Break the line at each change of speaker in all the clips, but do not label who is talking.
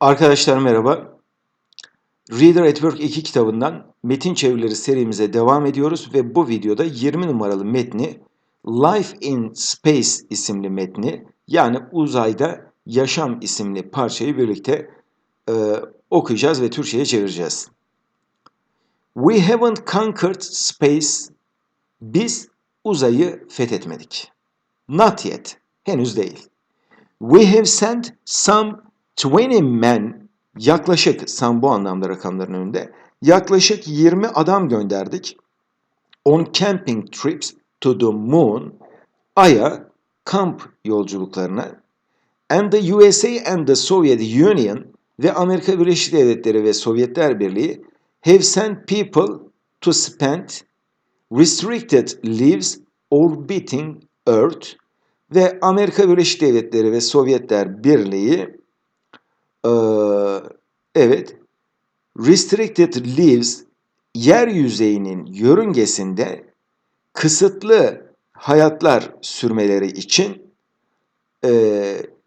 Arkadaşlar merhaba. Reader at Work 2 kitabından metin çevirileri serimize devam ediyoruz ve bu videoda 20 numaralı metni Life in Space isimli metni yani uzayda yaşam isimli parçayı birlikte e, okuyacağız ve Türkçe'ye çevireceğiz. We haven't conquered space. Biz uzayı fethetmedik. Not yet. Henüz değil. We have sent some 20 men yaklaşık some bu anlamda rakamların önünde yaklaşık 20 adam gönderdik. On camping trips to the moon Ay'a kamp yolculuklarına. And the USA and the Soviet Union ve Amerika Birleşik Devletleri ve Sovyetler Birliği have sent people to spend restricted lives orbiting Earth ve Amerika Birleşik Devletleri ve Sovyetler Birliği ee, evet restricted lives yer yüzeyinin yörüngesinde kısıtlı hayatlar sürmeleri için e,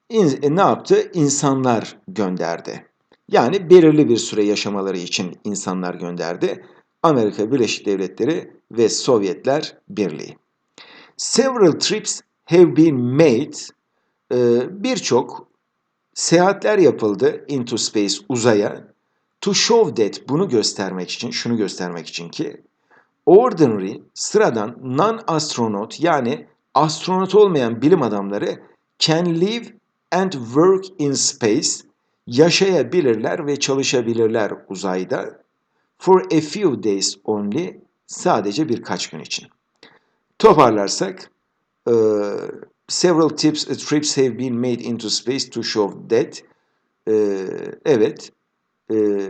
in- e, ne yaptı? İnsanlar gönderdi. Yani belirli bir süre yaşamaları için insanlar gönderdi. Amerika Birleşik Devletleri ve Sovyetler Birliği. Several trips have been made. Ee, Birçok seyahatler yapıldı into space uzaya. To show that bunu göstermek için, şunu göstermek için ki ordinary, sıradan non-astronaut yani astronot olmayan bilim adamları can live and work in space, yaşayabilirler ve çalışabilirler uzayda for a few days only, sadece birkaç gün için. Toparlarsak, e, several tips, trips have been made into space to show that, e, evet, e,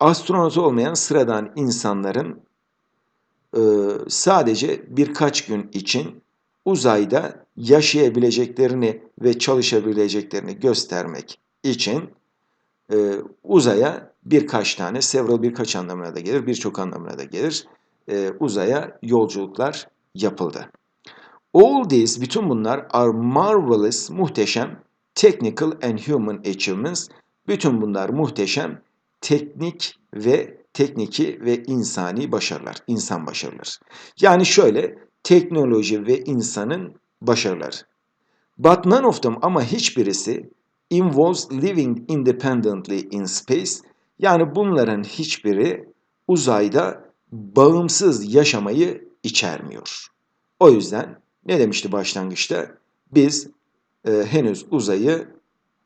astronot olmayan sıradan insanların e, sadece birkaç gün için uzayda yaşayabileceklerini ve çalışabileceklerini göstermek için e, uzaya birkaç tane, several birkaç anlamına da gelir, birçok anlamına da gelir, e, uzaya yolculuklar yapıldı. All these, bütün bunlar are marvelous, muhteşem, technical and human achievements. Bütün bunlar muhteşem, teknik ve tekniki ve insani başarılar, insan başarıları. Yani şöyle, teknoloji ve insanın başarıları. But none of them ama hiçbirisi involves living independently in space. Yani bunların hiçbiri uzayda bağımsız yaşamayı içermiyor. O yüzden ne demişti başlangıçta? Biz e, henüz uzayı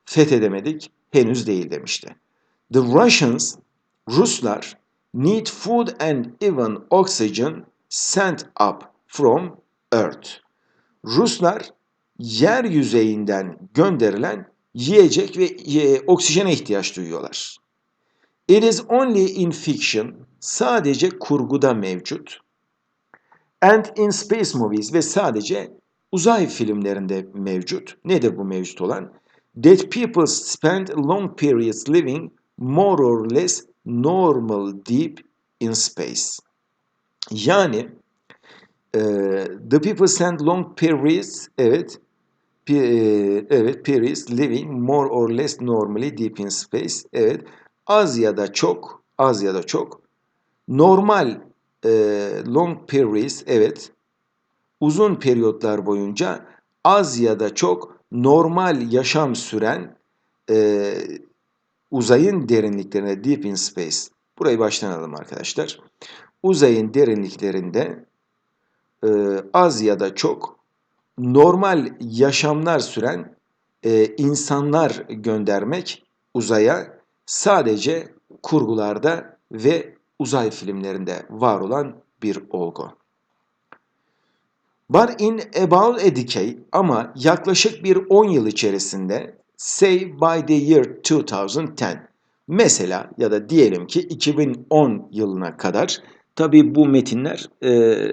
fethedemedik, henüz değil demişti. The Russians, Ruslar need food and even oxygen sent up from Earth. Ruslar yer yüzeyinden gönderilen yiyecek ve e, oksijene ihtiyaç duyuyorlar. It is only in fiction, sadece kurguda mevcut. And in space movies ve sadece uzay filmlerinde mevcut. Nedir bu mevcut olan? That people spend long periods living more or less normal deep in space. Yani e, the people spend long periods evet pe- e, evet periods living more or less normally deep in space. Evet az ya da çok az ya da çok normal e, long periods evet uzun periyotlar boyunca az ya da çok normal yaşam süren e, uzayın derinliklerine deep in space. Burayı baştan alalım arkadaşlar. Uzayın derinliklerinde e, az ya da çok normal yaşamlar süren e, insanlar göndermek uzaya sadece kurgularda ve uzay filmlerinde var olan bir olgu. But in about a decade ama yaklaşık bir 10 yıl içerisinde say by the year 2010 mesela ya da diyelim ki 2010 yılına kadar tabi bu metinler e,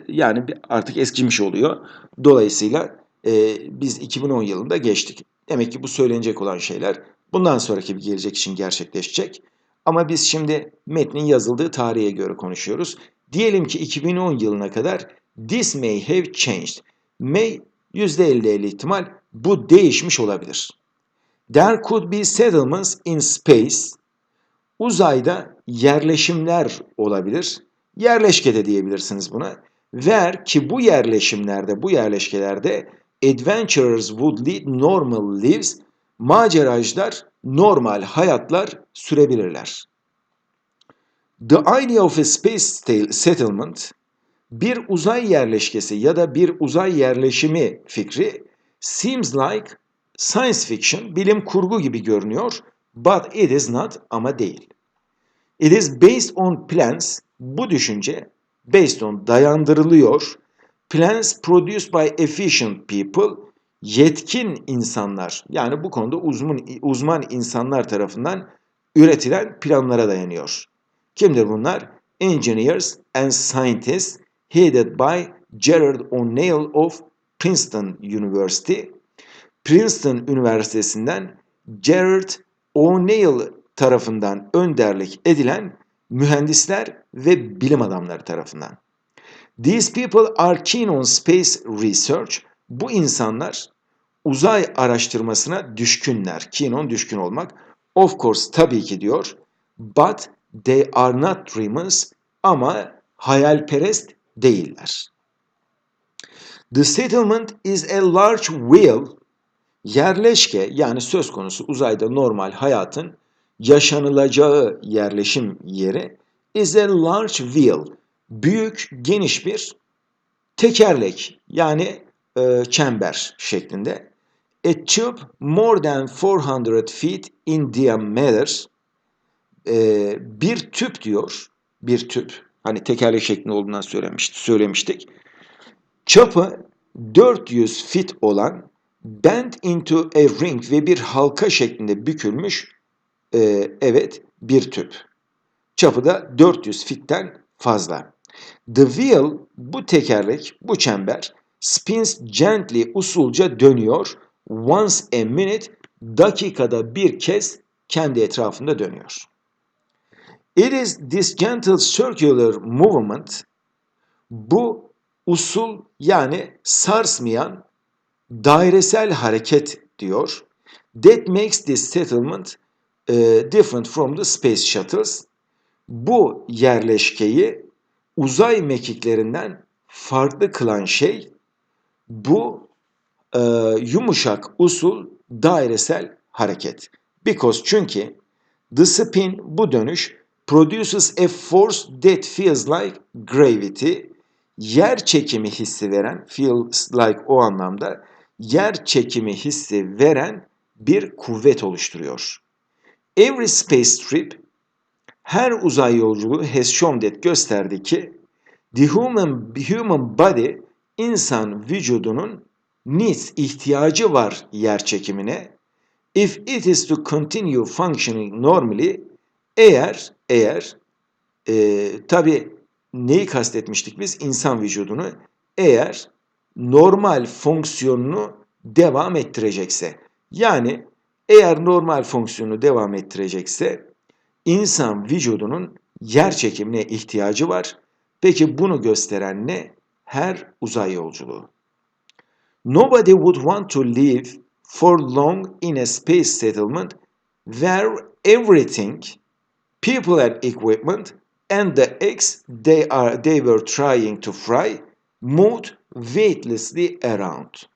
yani artık eskimiş oluyor. Dolayısıyla e, biz 2010 yılında geçtik. Demek ki bu söylenecek olan şeyler bundan sonraki bir gelecek için gerçekleşecek. Ama biz şimdi metnin yazıldığı tarihe göre konuşuyoruz. Diyelim ki 2010 yılına kadar this may have changed. May %50-50 ihtimal bu değişmiş olabilir. There could be settlements in space. Uzayda yerleşimler olabilir. Yerleşke de diyebilirsiniz buna. Where ki bu yerleşimlerde, bu yerleşkelerde adventurers would lead normal lives. Maceracılar normal hayatlar sürebilirler. The idea of a space settlement bir uzay yerleşkesi ya da bir uzay yerleşimi fikri seems like science fiction, bilim kurgu gibi görünüyor, but it is not ama değil. It is based on plans, bu düşünce based on dayandırılıyor, plans produced by efficient people, yetkin insanlar yani bu konuda uzman, uzman insanlar tarafından üretilen planlara dayanıyor. Kimdir bunlar? Engineers and scientists headed by Gerard O'Neill of Princeton University. Princeton Üniversitesi'nden Gerard O'Neill tarafından önderlik edilen mühendisler ve bilim adamları tarafından. These people are keen on space research. Bu insanlar uzay araştırmasına düşkünler. Keen on düşkün olmak. Of course tabii ki diyor. But they are not dreamers ama hayalperest değiller. The settlement is a large wheel. Yerleşke yani söz konusu uzayda normal hayatın yaşanılacağı yerleşim yeri is a large wheel. Büyük, geniş bir tekerlek yani e, çember şeklinde. A tube more than 400 feet in diameter. E, bir tüp diyor, bir tüp. Hani tekerlek şeklinde olduğundan söylemiştik. söylemiştik. Çapı 400 fit olan bent into a ring ve bir halka şeklinde bükülmüş e, evet bir tüp. Çapı da 400 fitten fazla. The wheel bu tekerlek, bu çember spins gently usulca dönüyor. Once a minute dakikada bir kez kendi etrafında dönüyor. It is this gentle circular movement bu usul yani sarsmayan dairesel hareket diyor. That makes this settlement uh, different from the space shuttles. Bu yerleşkeyi uzay mekiklerinden farklı kılan şey bu e, yumuşak usul dairesel hareket. Because çünkü the spin bu dönüş produces a force that feels like gravity. Yer çekimi hissi veren, feels like o anlamda yer çekimi hissi veren bir kuvvet oluşturuyor. Every space trip her uzay yolculuğu has shown that gösterdi ki the human, human body insan vücudunun needs ihtiyacı var yer çekimine. If it is to continue functioning normally eğer eğer e, tabi neyi kastetmiştik biz insan vücudunu eğer normal fonksiyonunu devam ettirecekse yani eğer normal fonksiyonu devam ettirecekse insan vücudunun yer çekimine ihtiyacı var. Peki bunu gösteren ne? Her uzay yolculuğu. Nobody would want to live for long in a space settlement where everything, people and equipment, and the eggs they, are, they were trying to fry moved weightlessly around.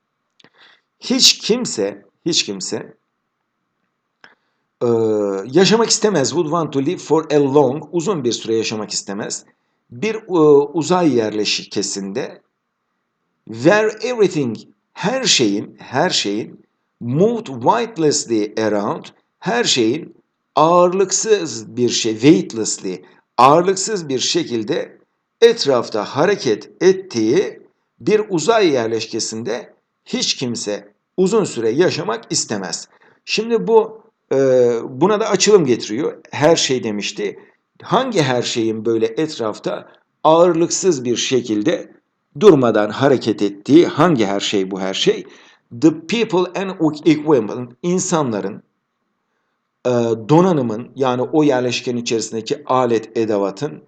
Hiç kimse, hiç kimse yaşamak istemez. Would want to live for a long, uzun bir süre yaşamak istemez. Bir uzay yerleşkesinde where everything, her şeyin, her şeyin moved weightlessly around, her şeyin ağırlıksız bir şey, weightlessly, ağırlıksız bir şekilde etrafta hareket ettiği bir uzay yerleşkesinde hiç kimse uzun süre yaşamak istemez. Şimdi bu e, buna da açılım getiriyor. Her şey demişti. Hangi her şeyin böyle etrafta ağırlıksız bir şekilde durmadan hareket ettiği hangi her şey bu her şey? The people and equipment insanların e, donanımın yani o yerleşkenin içerisindeki alet edevatın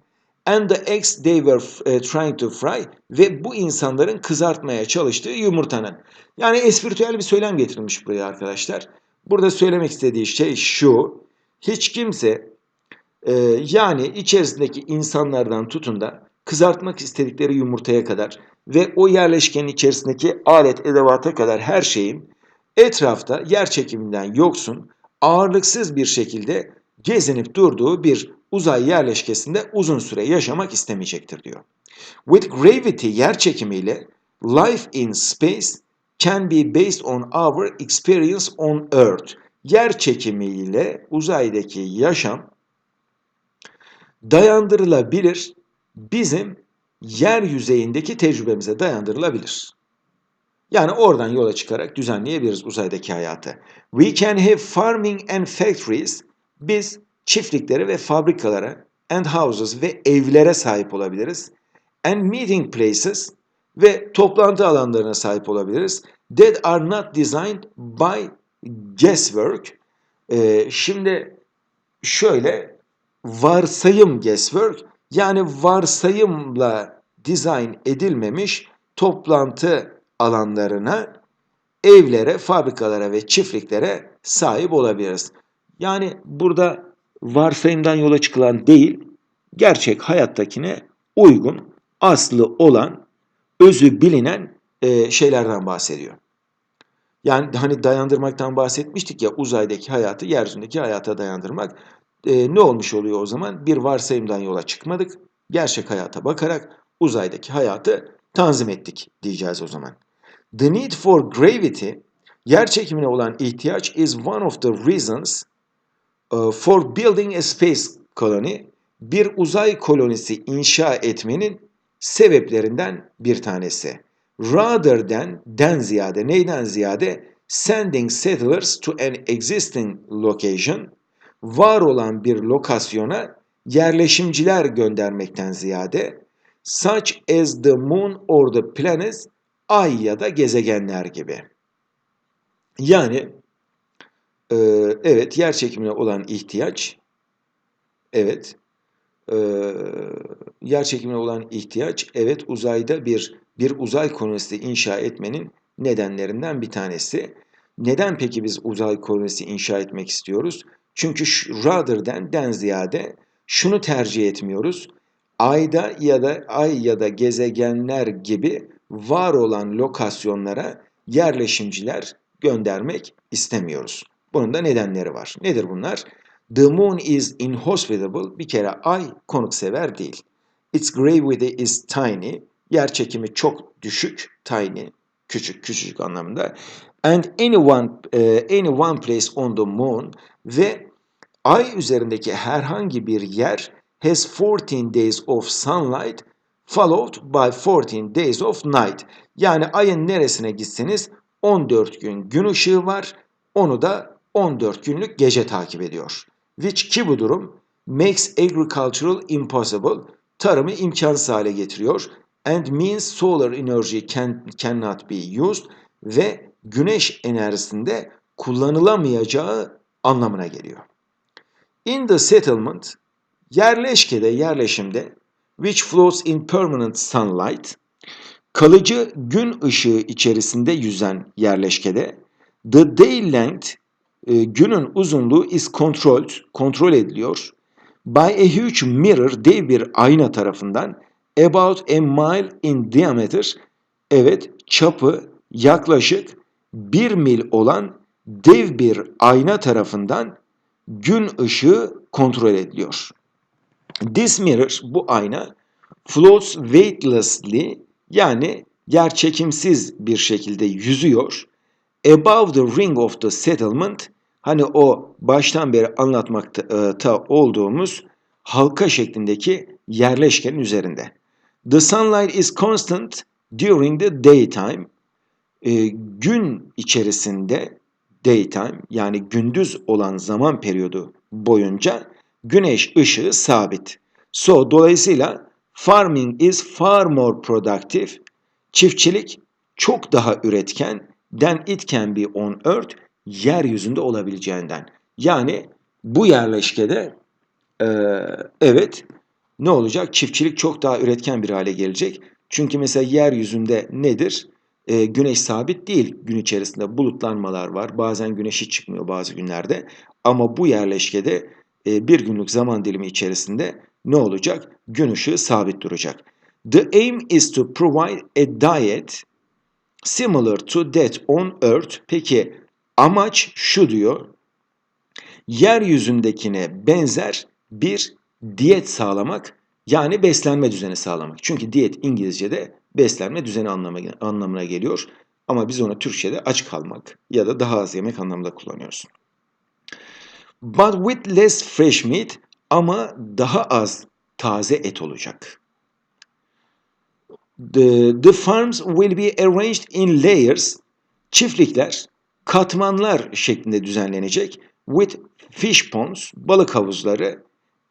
and the eggs they were uh, trying to fry ve bu insanların kızartmaya çalıştığı yumurtanın. Yani espritüel bir söylem getirilmiş buraya arkadaşlar. Burada söylemek istediği şey şu. Hiç kimse e, yani içerisindeki insanlardan tutun da kızartmak istedikleri yumurtaya kadar ve o yerleşkenin içerisindeki alet edevata kadar her şeyin etrafta yer çekiminden yoksun, ağırlıksız bir şekilde gezinip durduğu bir uzay yerleşkesinde uzun süre yaşamak istemeyecektir diyor. With gravity yer çekimiyle life in space can be based on our experience on earth. Yer çekimiyle uzaydaki yaşam dayandırılabilir, bizim yer yüzeyindeki tecrübemize dayandırılabilir. Yani oradan yola çıkarak düzenleyebiliriz uzaydaki hayatı. We can have farming and factories. Biz çiftliklere ve fabrikalara and houses ve evlere sahip olabiliriz. And meeting places ve toplantı alanlarına sahip olabiliriz. That are not designed by guesswork. Ee, şimdi şöyle varsayım guesswork yani varsayımla dizayn edilmemiş toplantı alanlarına, evlere, fabrikalara ve çiftliklere sahip olabiliriz. Yani burada varsayımdan yola çıkılan değil, gerçek hayattakine uygun, aslı olan, özü bilinen e, şeylerden bahsediyor. Yani hani dayandırmaktan bahsetmiştik ya uzaydaki hayatı yeryüzündeki hayata dayandırmak. E, ne olmuş oluyor o zaman? Bir varsayımdan yola çıkmadık. Gerçek hayata bakarak uzaydaki hayatı tanzim ettik diyeceğiz o zaman. The need for gravity, yer çekimine olan ihtiyaç is one of the reasons uh, for building a space colony, bir uzay kolonisi inşa etmenin sebeplerinden bir tanesi. Rather than, den ziyade, neyden ziyade? Sending settlers to an existing location, var olan bir lokasyona yerleşimciler göndermekten ziyade, such as the moon or the planets, ay ya da gezegenler gibi. Yani e, evet yer çekimine olan ihtiyaç evet e, yer çekimine olan ihtiyaç evet uzayda bir bir uzay kolonisi inşa etmenin nedenlerinden bir tanesi. Neden peki biz uzay kolonisi inşa etmek istiyoruz? Çünkü rather than den ziyade şunu tercih etmiyoruz. Ayda ya da ay ya da gezegenler gibi var olan lokasyonlara yerleşimciler göndermek istemiyoruz. Bunun da nedenleri var. Nedir bunlar? The moon is inhospitable. Bir kere ay konuksever değil. Its gravity is tiny. Yer çekimi çok düşük. Tiny, küçük, küçücük anlamında. And any one, uh, any one place on the moon ve ay üzerindeki herhangi bir yer has 14 days of sunlight followed by 14 days of night. Yani ayın neresine gitseniz 14 gün gün ışığı var. Onu da 14 günlük gece takip ediyor. Which ki bu durum makes agricultural impossible. Tarımı imkansız hale getiriyor. And means solar energy can, cannot be used. Ve güneş enerjisinde kullanılamayacağı anlamına geliyor. In the settlement, yerleşkede, yerleşimde which floats in permanent sunlight, kalıcı gün ışığı içerisinde yüzen yerleşkede, the day length, e, günün uzunluğu is controlled, kontrol ediliyor, by a huge mirror, dev bir ayna tarafından, about a mile in diameter, evet çapı yaklaşık bir mil olan dev bir ayna tarafından gün ışığı kontrol ediliyor. This mirror, bu ayna, floats weightlessly yani yer çekimsiz bir şekilde yüzüyor. Above the ring of the settlement, hani o baştan beri anlatmakta olduğumuz halka şeklindeki yerleşkenin üzerinde. The sunlight is constant during the daytime. E, gün içerisinde daytime yani gündüz olan zaman periyodu boyunca güneş ışığı sabit. So dolayısıyla farming is far more productive. Çiftçilik çok daha üretken than it can be on earth yeryüzünde olabileceğinden. Yani bu yerleşkede e, evet ne olacak? Çiftçilik çok daha üretken bir hale gelecek. Çünkü mesela yeryüzünde nedir? E, güneş sabit değil. Gün içerisinde bulutlanmalar var. Bazen güneşi çıkmıyor bazı günlerde. Ama bu yerleşkede e, bir günlük zaman dilimi içerisinde ne olacak? Gün ışığı sabit duracak. The aim is to provide a diet similar to that on Earth. Peki amaç şu diyor. Yeryüzündekine benzer bir diyet sağlamak yani beslenme düzeni sağlamak. Çünkü diyet İngilizce'de beslenme düzeni anlamına, geliyor. Ama biz onu Türkçe'de aç kalmak ya da daha az yemek anlamında kullanıyoruz. But with less fresh meat ama daha az taze et olacak. The, the farms will be arranged in layers. Çiftlikler katmanlar şeklinde düzenlenecek. With fish ponds, balık havuzları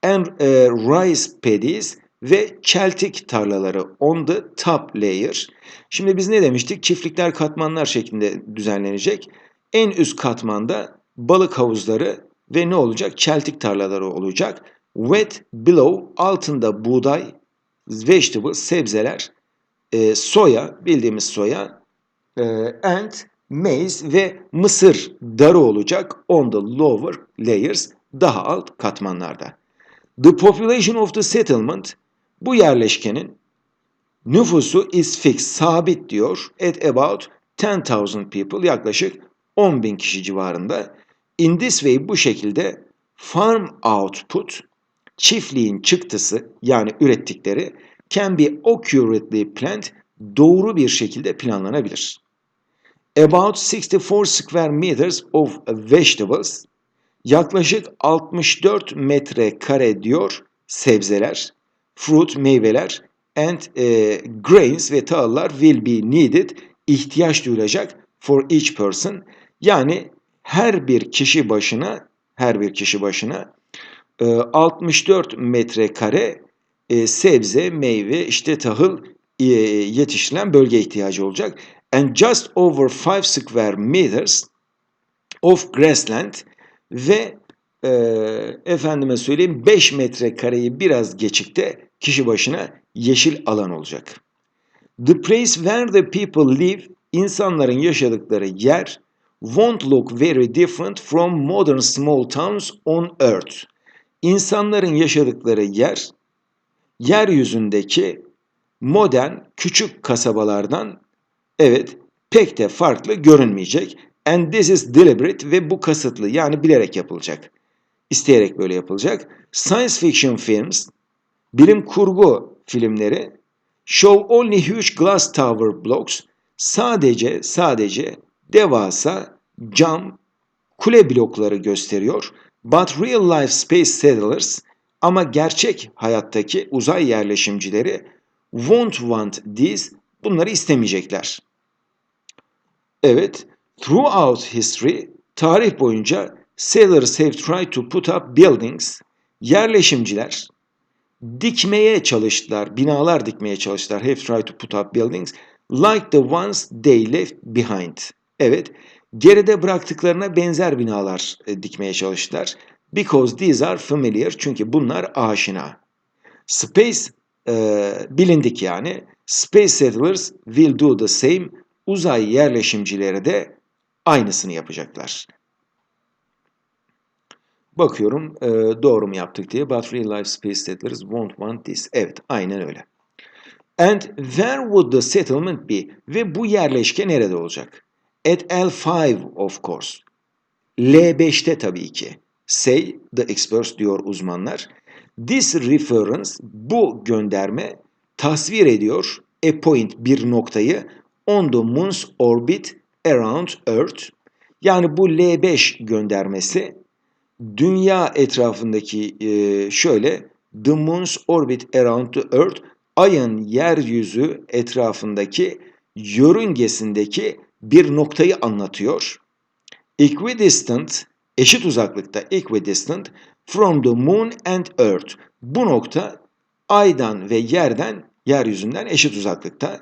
and uh, rice paddies ve çeltik tarlaları on the top layer. Şimdi biz ne demiştik? Çiftlikler katmanlar şeklinde düzenlenecek. En üst katmanda balık havuzları ve ne olacak? Çeltik tarlaları olacak. Wet below altında buğday, vegetables, sebzeler, e, soya, bildiğimiz soya, e, and maize ve mısır darı olacak on the lower layers, daha alt katmanlarda. The population of the settlement, bu yerleşkenin nüfusu is fixed, sabit diyor, at about 10,000 people, yaklaşık 10 bin kişi civarında. In this way, bu şekilde farm output, çiftliğin çıktısı yani ürettikleri can be accurately planned, doğru bir şekilde planlanabilir. About 64 square meters of vegetables, yaklaşık 64 metre kare diyor sebzeler, fruit, meyveler and e, grains ve tahıllar will be needed, ihtiyaç duyulacak for each person. Yani her bir kişi başına, her bir kişi başına e, 64 metrekare e, sebze, meyve, işte tahıl e, yetiştirilen bölge ihtiyacı olacak. And just over 5 square meters of grassland ve e, efendime söyleyeyim 5 metrekareyi biraz geçikte kişi başına yeşil alan olacak. The place where the people live, insanların yaşadıkları yer won't look very different from modern small towns on earth. İnsanların yaşadıkları yer yeryüzündeki modern küçük kasabalardan evet pek de farklı görünmeyecek. And this is deliberate ve bu kasıtlı yani bilerek yapılacak. İsteyerek böyle yapılacak. Science fiction films, bilim kurgu filmleri show only huge glass tower blocks sadece sadece devasa cam kule blokları gösteriyor. But real life space settlers ama gerçek hayattaki uzay yerleşimcileri won't want these bunları istemeyecekler. Evet, throughout history tarih boyunca settlers have tried to put up buildings yerleşimciler dikmeye çalıştılar, binalar dikmeye çalıştılar. Have tried to put up buildings like the ones they left behind. Evet, geride bıraktıklarına benzer binalar e, dikmeye çalıştılar. Because these are familiar. Çünkü bunlar aşina. Space e, bilindik yani. Space settlers will do the same. Uzay yerleşimcileri de aynısını yapacaklar. Bakıyorum e, doğru mu yaptık diye. But real life space settlers won't want this. Evet aynen öyle. And where would the settlement be? Ve bu yerleşke nerede olacak? At L5 of course. L5'te tabii ki. Say the experts diyor uzmanlar. This reference bu gönderme tasvir ediyor a point bir noktayı on the moon's orbit around Earth. Yani bu L5 göndermesi dünya etrafındaki e, şöyle the moon's orbit around the earth ayın yeryüzü etrafındaki yörüngesindeki bir noktayı anlatıyor. Equidistant eşit uzaklıkta equidistant from the moon and earth. Bu nokta aydan ve yerden yeryüzünden eşit uzaklıkta.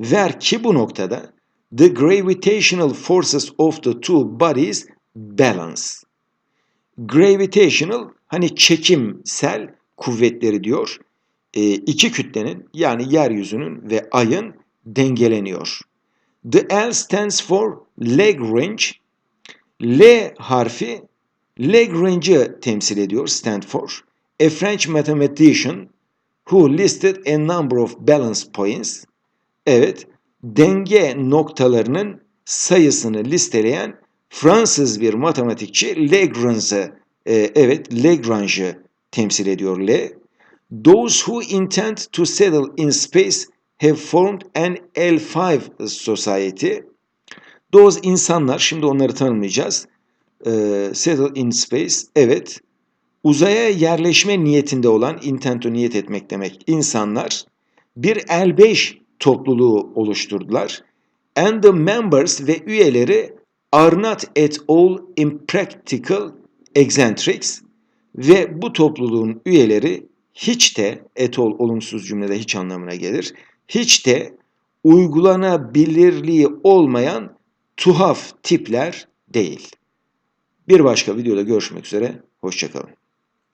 Ver ki bu noktada the gravitational forces of the two bodies balance. Gravitational hani çekimsel kuvvetleri diyor. E, iki kütlenin yani yeryüzünün ve ayın dengeleniyor. The L stands for Lagrange. L harfi Lagrange'ı temsil ediyor, stand for. A French mathematician who listed a number of balance points. Evet, denge noktalarının sayısını listeleyen Fransız bir matematikçi Lagrange'ı, e, evet Lagrange'ı temsil ediyor L. Those who intend to settle in space have formed an L5 society. Those insanlar, şimdi onları tanımlayacağız. Ee, settle in space, evet. Uzaya yerleşme niyetinde olan, intento niyet etmek demek, insanlar bir L5 topluluğu oluşturdular. And the members ve üyeleri are not at all impractical eccentrics ve bu topluluğun üyeleri hiç de at all olumsuz cümlede hiç anlamına gelir. Hiç de uygulanabilirliği olmayan tuhaf tipler değil. Bir başka videoda görüşmek üzere. Hoşçakalın.